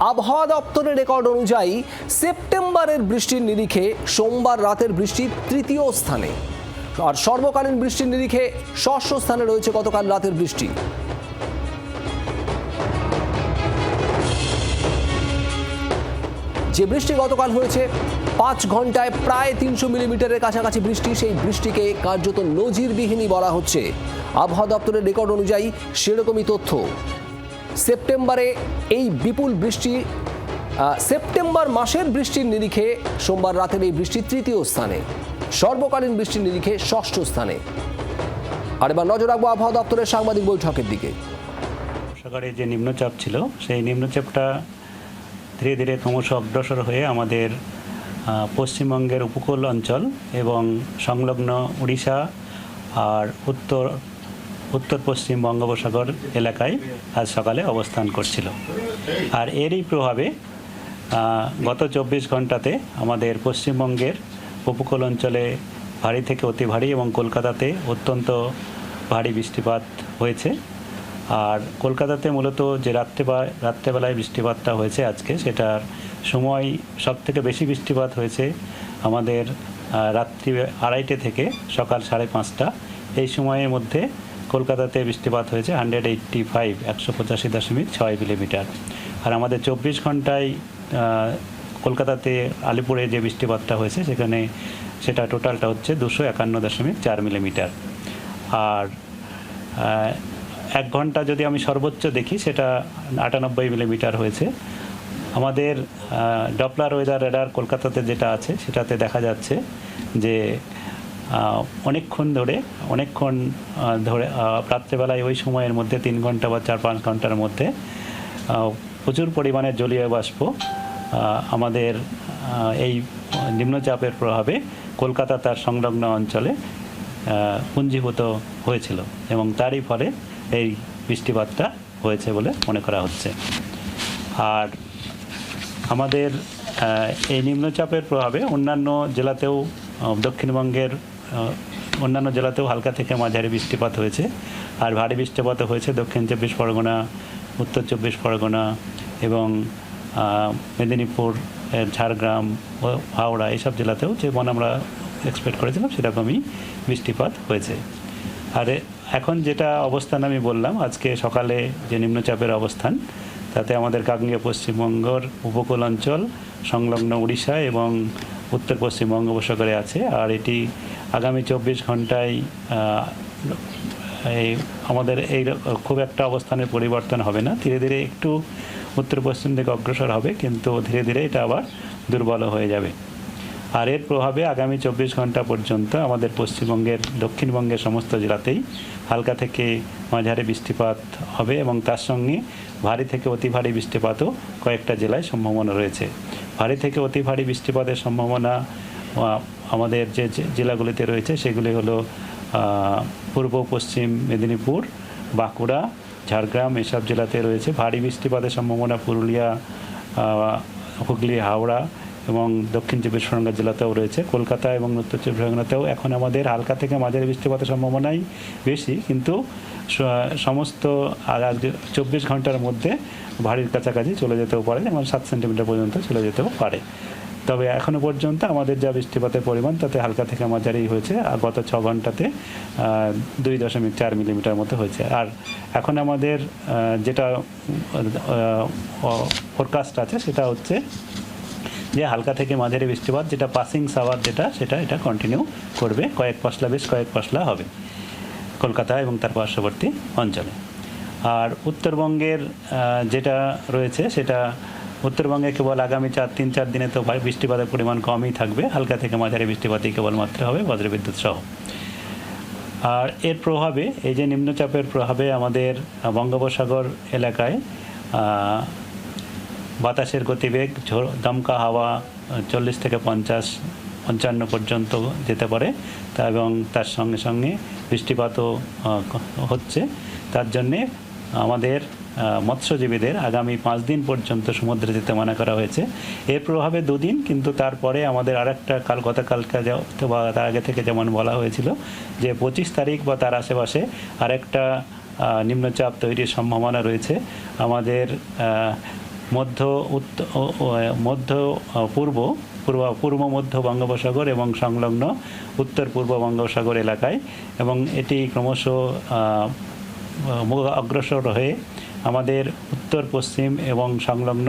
আবহাওয়া দপ্তরের রেকর্ড অনুযায়ী সেপ্টেম্বরের বৃষ্টির নিরিখে সোমবার রাতের বৃষ্টি তৃতীয় স্থানে। আর সর্বকালীন বৃষ্টির নিরিখে ষষ্ঠ স্থানে রয়েছে গতকাল রাতের বৃষ্টি। যে বৃষ্টি গতকাল হয়েছে, পাঁচ ঘন্টায় প্রায় তিনশো মিলিমিটারের কাছাকাছি বৃষ্টি, সেই বৃষ্টিকে কার্যত নজিরবিহীনই বলা হচ্ছে। আবহাওয়া দপ্তরের রেকর্ড অনুযায়ী সেরকমই তথ্য। সেপ্টেম্বরে এই বিপুল বৃষ্টি সেপ্টেম্বর মাসের বৃষ্টির নিরিখে সোমবার রাতের এই বৃষ্টি তৃতীয় স্থানে, সর্বকালীন বৃষ্টির নিরিখে ষষ্ঠ স্থানে। আর এবার নজর রাখব আবহাওয়া দপ্তরের সাংবাদিক বৈঠকের দিকে। সাগরে যে নিম্নচাপ ছিল, সেই নিম্নচাপটা ধীরে ধীরে ক্রমশ অগ্রসর হয়ে আমাদের পশ্চিমবঙ্গের উপকূল অঞ্চল এবং সংলগ্ন উড়িষ্যা আর উত্তর উত্তর পশ্চিম বঙ্গোপসাগর এলাকায় আজ সকালে অবস্থান করছিল। আর এরই প্রভাবে গত চব্বিশ ঘন্টাতে আমাদের পশ্চিমবঙ্গের উপকূল অঞ্চলে ভারী থেকে অতি ভারী এবং কলকাতাতে অত্যন্ত ভারী বৃষ্টিপাত হয়েছে। আর কলকাতাতে মূলত যে রাত্রে রাত্রেবেলায় বৃষ্টিপাতটা হয়েছে আজকে, সেটার সময় সব থেকে বেশি বৃষ্টিপাত হয়েছে আমাদের রাত্রি আড়াইটে থেকে সকাল সাড়ে পাঁচটা। এই সময়ের মধ্যে কলকাতাতে বৃষ্টিপাত হয়েছে হান্ড্রেড এইট্টি ফাইভ একশো পঁচাশি দশমিক ছয় মিলিমিটার। আর আমাদের চব্বিশ ঘন্টায় কলকাতাতে আলিপুরে যে বৃষ্টিপাতটা হয়েছে, সেখানে সেটা টোটালটা হচ্ছে দুশো একান্ন দশমিক চার মিলিমিটার। আর এক ঘণ্টা যদি আমি সর্বোচ্চ দেখি, সেটা আটানব্বই মিলিমিটার হয়েছে। আমাদের ডপলার ওয়েদার রেডার কলকাতাতে যেটা আছে, সেটাতে দেখা যাচ্ছে যে অনেকক্ষণ ধরে অনেকক্ষণ ধরে রাত্রেবেলায় ওই সময়ের মধ্যে তিন ঘণ্টা বা চার পাঁচ ঘণ্টার মধ্যে প্রচুর পরিমাণে জলীয় বাষ্প আমাদের এই নিম্নচাপের প্রভাবে কলকাতা তার সংলগ্ন অঞ্চলে পুঞ্জীভূত হয়েছিল এবং তারই ফলে এই বৃষ্টিপাতটা হয়েছে বলে মনে করা হচ্ছে। আর আমাদের এই নিম্নচাপের প্রভাবে অন্যান্য জেলাতেও দক্ষিণবঙ্গের অন্যান্য জেলাতেও হালকা থেকে মাঝারি বৃষ্টিপাত হয়েছে। আর ভারী বৃষ্টিপাত হয়েছে দক্ষিণ চব্বিশ পরগনা, উত্তর চব্বিশ পরগনা এবং মেদিনীপুর ঝাড়গ্রাম হাওড়া এইসব জেলাতেও যেমন আমরা এক্সপেক্ট করেছিলাম সেরকমই বৃষ্টিপাত হয়েছে। আর এখন যেটা অবস্থান আমি বললাম, আজকে সকালে যে নিম্নচাপের অবস্থান, তাতে আমাদের কাকঙ্গিয়া পশ্চিমবঙ্গর উপকূল অঞ্চল, সংলগ্ন উড়িষ্যা এবং উত্তর পশ্চিম বঙ্গোপসাগরে আছে, আর এটি আগামী চব্বিশ ঘন্টায় এই আমাদের এই খুব একটা অবস্থানের পরিবর্তন হবে না। ধীরে ধীরে একটু উত্তর পশ্চিম দিকে অগ্রসর হবে, কিন্তু ধীরে ধীরে এটা আবার দুর্বল হয়ে যাবে। আর এর প্রভাবে আগামী চব্বিশ ঘণ্টা পর্যন্ত আমাদের পশ্চিমবঙ্গের, দক্ষিণবঙ্গের সমস্ত জেলাতেই হালকা থেকে মাঝারি বৃষ্টিপাত হবে এবং তার সঙ্গে ভারী থেকে অতি ভারী বৃষ্টিপাতও কয়েকটা জেলায় সম্ভাবনা রয়েছে। ভারী থেকে অতি ভারী বৃষ্টিপাতের সম্ভাবনা আমাদের যে জেলাগুলিতে রয়েছে, সেগুলি হলো পূর্ব, পশ্চিম মেদিনীপুর, বাঁকুড়া, ঝাড়গ্রাম এসব জেলাতে রয়েছে। ভারী বৃষ্টিপাতের সম্ভাবনা, পুরুলিয়া হুগলি, হাওড়া এবং দক্ষিণ চব্বিশ পরগনা জেলাতেও রয়েছে। কলকাতা এবং উত্তর চব্বিশ পরগনাতেও এখন আমাদের হালকা থেকে মাঝারি বৃষ্টিপাতের সম্ভাবনাই বেশি। কিন্তু সমস্ত চব্বিশ ঘণ্টার মধ্যে ভারীর কাছাকাছি চলে যেতেও পারে যেমন সাত সেন্টিমিটার পর্যন্ত চলে যেতেও পারে। তবে এখনও পর্যন্ত আমাদের যা বৃষ্টিপাতের পরিমাণ, তাতে হালকা থেকে মাঝারি হয়েছে আর গত ছ ঘন্টাতে দুই দশমিক চার মিলিমিটার মতো হয়েছে। আর এখন আমাদের যেটা ফোরকাস্ট আছে সেটা হচ্ছে যে হালকা থেকে মাঝারি বৃষ্টিপাত, যেটা পাসিং সাওয়ার যেটা, সেটা এটা কন্টিনিউ করবে। কয়েক পশলা বেশ কয়েক পশলা হবে কলকাতা এবং তার পার্শ্ববর্তী অঞ্চলে। আর উত্তরবঙ্গের যেটা রয়েছে, সেটা উত্তরবঙ্গে কেবল আগামী চার, তিন, চার দিনে তো বৃষ্টিপাতের পরিমাণ কমই থাকবে। হালকা থেকে মাঝারি বৃষ্টিপাতই কেবলমাত্র হবে বজ্রবিদ্যুৎ সহ। আর এর প্রভাবে, এই যে নিম্নচাপের প্রভাবে আমাদের বঙ্গোপসাগর এলাকায় বাতাসের গতিবেগ দমকা হাওয়া চল্লিশ থেকে পঞ্চাশ, পঞ্চান্ন পর্যন্ত যেতে পারে। তা এবং তার সঙ্গে সঙ্গে বৃষ্টিপাতও হচ্ছে। তার জন্যে আমাদের মৎস্যজীবীদের আগামী পাঁচ দিন পর্যন্ত সমুদ্রে যেতে মানা করা হয়েছে। এর প্রভাবে দুদিন, কিন্তু তারপরে আমাদের আরেকটা কাল, গতকালকে বা তার আগে থেকে যেমন বলা হয়েছিল, যে পঁচিশ তারিখ বা তার আশেপাশে আরেকটা নিম্নচাপ তৈরির সম্ভাবনা রয়েছে। আমাদের মধ্য মধ্য পূর্ব পূর্ব পূর্ব, মধ্য বঙ্গোপসাগর এবং সংলগ্ন উত্তর, পূর্ব বঙ্গোপসাগর এলাকায় এবং এটি ক্রমশ অগ্রসর হয়ে আমাদের উত্তর, পশ্চিম এবং সংলগ্ন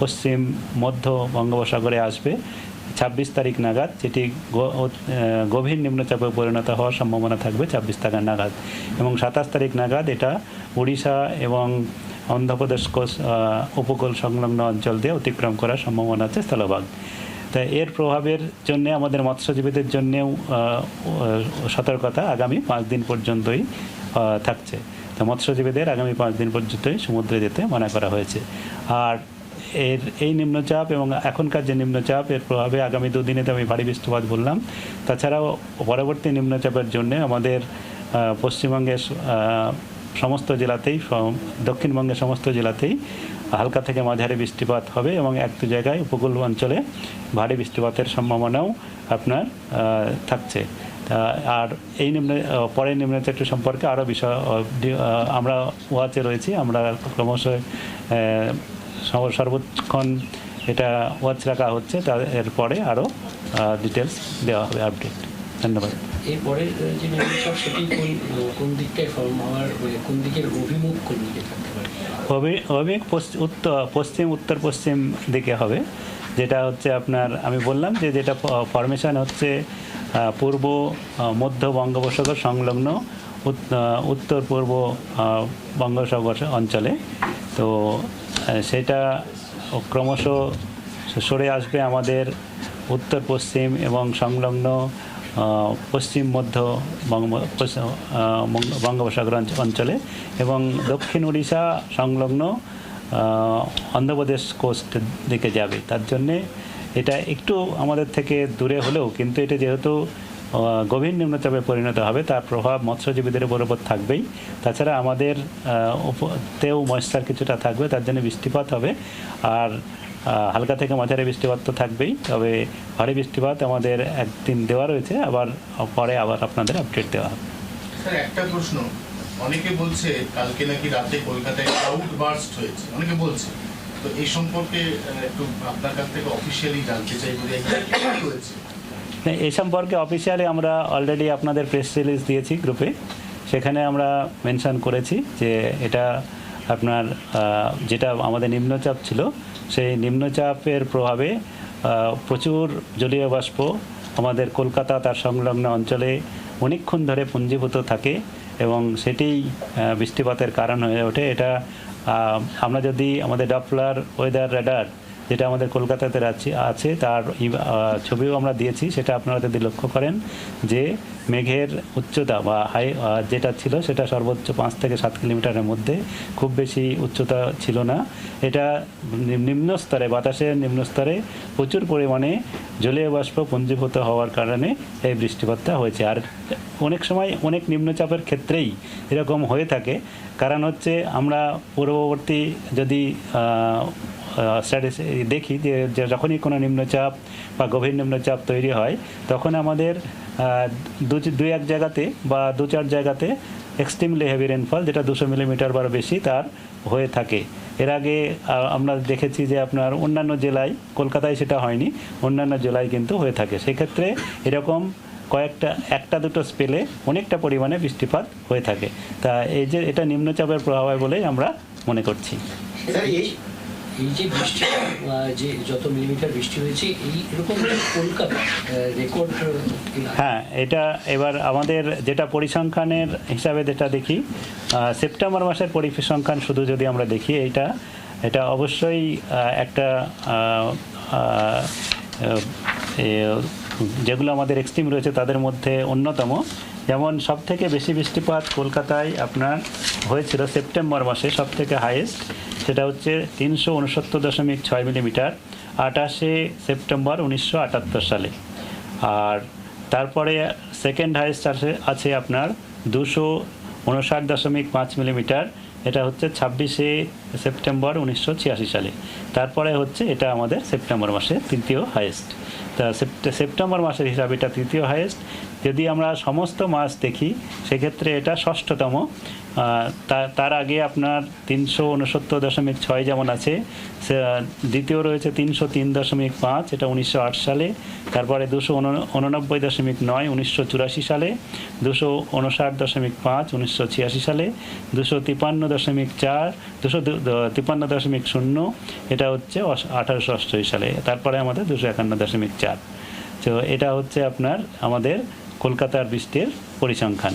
পশ্চিম, মধ্য বঙ্গোপসাগরে আসবে। ছাব্বিশ তারিখ নাগাদ যেটি গভীর নিম্নচাপে পরিণত হওয়ার সম্ভাবনা থাকবে ছাব্বিশ তারিখ নাগাদ এবং সাতাশ তারিখ নাগাদ এটা উড়িষ্যা এবং অন্ধ্রপ্রদেশ কোস- উপকূল সংলগ্ন অঞ্চল দিয়ে অতিক্রম করার সম্ভাবনা আছে স্থলভাগ। তাই এর প্রভাবের জন্য আমাদের মৎস্যজীবীদের জন্যেও সতর্কতা আগামী পাঁচ দিন পর্যন্তই থাকছে। তো মৎস্যজীবীদের আগামী পাঁচ দিন পর্যন্তই সমুদ্রে যেতে মানা করা হয়েছে। আর এর, এই নিম্নচাপ এবং এখনকার যে নিম্নচাপ, এর প্রভাবে আগামী দুদিনে তো আমি ভারী বৃষ্টিপাত বললাম। তাছাড়াও পরবর্তী নিম্নচাপের জন্য আমাদের পশ্চিমবঙ্গের সমস্ত জেলাতেই দক্ষিণবঙ্গের সমস্ত জেলাতেই হালকা থেকে মাঝারি বৃষ্টিপাত হবে এবং এক দু জায়গায় উপকূল অঞ্চলে ভারী বৃষ্টিপাতের সম্ভাবনাও আপনার থাকছে। তা, আর এই নিম্ন পরের নিম্নচাপটি সম্পর্কে আরও বিষয় আমরা ওয়াচে রয়েছি। আমরা ক্রমশ সর্বক্ষণ এটা ওয়াচ রাখা হচ্ছে। তার এরপরে আরও ডিটেলস দেওয়া হবে আপডেট ধন্যবাদ। এরপরের সেটি কোন কোন দিকটায় ফর্ম হওয়ার মানে কোন দিকের অভিমুখ কোন দিকে থাকতে পারে? অভি- অভিক পশ্চ- উত্তর, পশ্চিম উত্তর, পশ্চিম দিকে হবে। যেটা হচ্ছে আপনার, আমি বললাম যে যেটা ফরমেশন হচ্ছে পূর্ব মধ্য বঙ্গোপসাগর সংলগ্ন উত্তর, পূর্ব বঙ্গোপসাগর অঞ্চলে। তো সেটা ক্রমশ সরে আসবে আমাদের উত্তর, পশ্চিম এবং সংলগ্ন পশ্চিম মধ্য বঙ্গোপসাগর অঞ্চলে এবং দক্ষিণ উড়িষ্যা সংলগ্ন অন্ধ্রপ্রদেশ কোস্ট দিকে যাবে। তার জন্যে এটা একটু আমাদের থেকে দূরে হলেও, কিন্তু এটা যেহেতু গভীর নিম্নচাপে পরিণত হবে, তার প্রভাব মৎস্যজীবীদের উপর থাকবেই। তাছাড়া আমাদের তেও ময়েশ্চার কিছুটা থাকবে, তার জন্য বৃষ্টিপাত হবে। আর হালকা থেকে মাঝারি বৃষ্টিপাত তো থাকবেই তবে ভারী বৃষ্টিপাত আমাদের একদিন দেওয়া রয়েছে আবার পরে আবার আপনাদের আপডেট দেওয়া হবে। স্যার একটা প্রশ্ন। অনেকে বলছে কালকে নাকি রাতে কলকাতায় ক্লাউড বার্স্ট হয়েছে। অনেকে বলছে। তো এই সম্পর্কে একটু আপনার কাছ থেকে অফিসিয়ালি জানতে exactly কি হয়েছে এই সম্পর্কে অফিসিয়ালি আমরা অলরেডি আপনাদের প্রেস রিলিজ দিয়েছি গ্রুপে সেখানে আমরা মেনশন করেছি যে এটা আপনার যেটা আমাদের নিম্নচাপ ছিল সেই নিম্নচাপের প্রভাবে প্রচুর জলীয় বাষ্প আমাদের কলকাতা তার সংলগ্ন অঞ্চলে অনেকক্ষণ ধরে পুঞ্জীভূত থাকে এবং সেটিই বৃষ্টিপাতের কারণ হয়ে ওঠে। এটা আমরা যদি আমাদের ডপলার ওয়েদার রেডার যেটা আমাদের কলকাতাতে আছে, তার ছবিও আমরা দিয়েছি, সেটা আপনারা যদি লক্ষ্য করেন যে মেঘের উচ্চতা বা হাই যেটা ছিল সেটা সর্বোচ্চ পাঁচ থেকে সাত কিলোমিটারের মধ্যে, খুব বেশি উচ্চতা ছিল না। এটা নিম- নিম্ন স্তরে, বাতাসের নিম্ন স্তরে প্রচুর পরিমাণে জলীয় বাষ্প পুঞ্জীভূত হওয়ার কারণে এই বৃষ্টিপাতটা হয়েছে। আর অনেক সময় অনেক নিম্নচাপের ক্ষেত্রেই এরকম হয়ে থাকে। কারণ হচ্ছে আমরা পূর্ববর্তী যদি স্ট্যাটিস দেখি যে যখনই কোনো নিম্নচাপ বা গভীর নিম্নচাপ তৈরি হয়, তখন আমাদের দু দুই এক জায়গাতে বা দু চার জায়গাতে এক্সট্রিমলি হেভি রেনফল যেটা দুশো মিলিমিটার বা বেশি তার হয়ে থাকে। এর আগে আমরা দেখেছি যে আপনার অন্যান্য জেলায়, কলকাতায় সেটা হয়নি, অন্যান্য জেলায় কিন্তু হয়ে থাকে। সেক্ষেত্রে এরকম কয়েকটা, একটা দুটো স্পেলে অনেকটা পরিমাণে বৃষ্টিপাত হয়ে থাকে। তা এই যে এটা নিম্নচাপের প্রভাবে বলেই আমরা মনে করছি। এই যে বৃষ্টি যে যত মিলিমিটার বৃষ্টি হয়েছে, এই এরকম কলকাতা রেকর্ড হ্যাঁ এটা এবার আমাদের যেটা পরিসংখ্যানের হিসাবে যেটা দেখি সেপ্টেম্বর মাসের পরিসংখ্যান শুধু যদি আমরা দেখি এইটা, এটা অবশ্যই একটা যেগুলো আমাদের এক্সট্রিম রয়েছে তাদের মধ্যে অন্যতম। যেমন সব থেকে বেশি বৃষ্টিপাত কলকাতায় আপনার হয়েছিল সেপ্টেম্বর মাসে সব থেকে হাইয়েস্ট সেটা হচ্ছে তিনশো উনসত্তর দশমিক ছয় মিলিমিটার, আঠাশে সেপ্টেম্বর উনিশশো আটাত্তর সালে। আর তারপরে সেকেন্ড হাইয়েস্ট আছে আছে আপনার দুশো উনষাট দশমিক পাঁচ মিলিমিটার, এটা হচ্ছে ছাব্বিশে সেপ্টেম্বর উনিশশো ছিয়াশি সালে। তারপরে হচ্ছে এটা আমাদের সেপ্টেম্বর মাসে তৃতীয় হাইয়েস্ট। তা সেপ্টে- সেপ্টেম্বর মাসের হিসাবে এটা তৃতীয় হাইয়েস্ট যদি আমরা সমস্ত মাস দেখি, সেক্ষেত্রে এটা ষষ্ঠতম। তার আগে আপনার তিনশো উনসত্তর দশমিক ছয় যেমন আছে দ্বিতীয় রয়েছে তিনশো তিন দশমিক পাঁচ, এটা উনিশশো আট সালে। তারপরে দুশো উননব্বই দশমিক নয়, উনিশশো চুরাশি সালে। দুশো উনষাট দশমিক পাঁচ, উনিশশো ছিয়াশি সালে। দুশো তিপান্ন দশমিক চার, দুশো তিপান্ন দশমিক শূন্য, এটা হচ্ছে আঠারোশো অষ্টআশি সালে। তারপরে আমাদের দুশো একান্ন দশমিক চার। তো এটা হচ্ছে আপনার, আমাদের কলকাতার বৃষ্টির পরিসংখ্যান।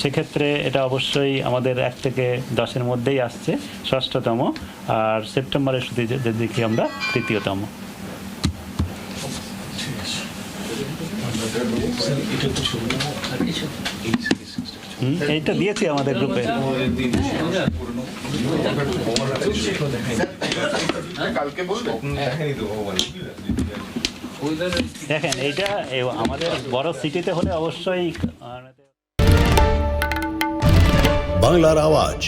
সেক্ষেত্রে এটা অবশ্যই আমাদের এক থেকে দশের মধ্যেই আসছে ষষ্ঠতম আর সেপ্টেম্বরের শুধু দেখি আমরা তৃতীয়তম। হুম, এইটা দিয়েছি আমাদের গ্রুপে। কালকে বলবেন দেখেন এইটা আমাদের বড় সিটিতে হলে অবশ্যই বাংলার আওয়াজ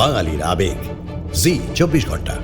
বাঙালির আবেগ। জি চব্বিশ ঘণ্টা।